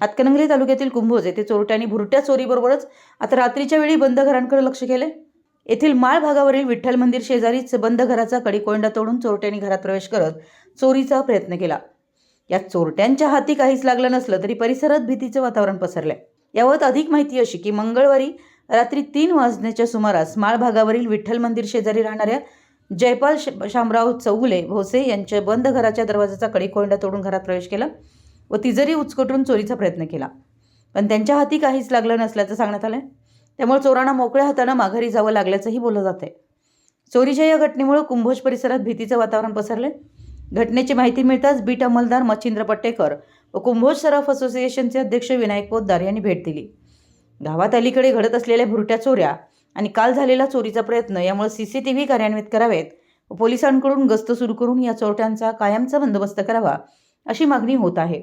हातकणंगले तालुक्यातील कुंभोज येथे चोरट्यांनी भुरट्या चोरीबरोबरच आता रात्रीच्या वेळी बंद घरांकडे लक्ष केले. येथील माळ भागावरील विठ्ठल मंदिर शेजारीच बंद घराचा कडीकोंडा तोडून चोरट्यांनी घरात प्रवेश करत चोरीचा प्रयत्न केला. या चोरट्यांच्या हाती काहीच लागलं नसलं तरी परिसरात भीतीचं वातावरण पसरलंय याबाबत अधिक माहिती अशी की मंगळवारी रात्री तीन वाजण्याच्या सुमारास माळ भागावरील विठ्ठल मंदिर शेजारी राहणाऱ्या जयपाल शामराव चौगुले भोसे यांच्या बंद घराच्या दरवाजाचा कडीकोंडा तोडून घरात प्रवेश केला. व तिजोरी उचकटून चोरीचा प्रयत्न केला पण त्यांच्या हाती काहीच लागलं नसल्याचं सांगण्यात आलं त्यामुळे चोरांना मोकळ्या हातानं माघारी जावं लागल्याचंही बोललं जातंय. चोरीच्या या घटनेमुळे कुंभोज परिसरात भीतीचं वातावरण पसरले घटनेची माहिती मिळताच बीट अंमलदार मच्छिंद्र पट्टेकर व कुंभोज सराफ असोसिएशनचे अध्यक्ष विनायक पोद्दार यांनी भेट दिली. गावात अलीकडे घडत असलेल्या भुरट्या चोऱ्या आणि काल झालेला चोरीचा प्रयत्न यामुळे सी सी टी व्ही कार्यान्वित करावेत व पोलिसांकडून गस्त सुरू करून या चोरट्यांचा कायमचा बंदोबस्त करावा अशी मागणी होत आहे.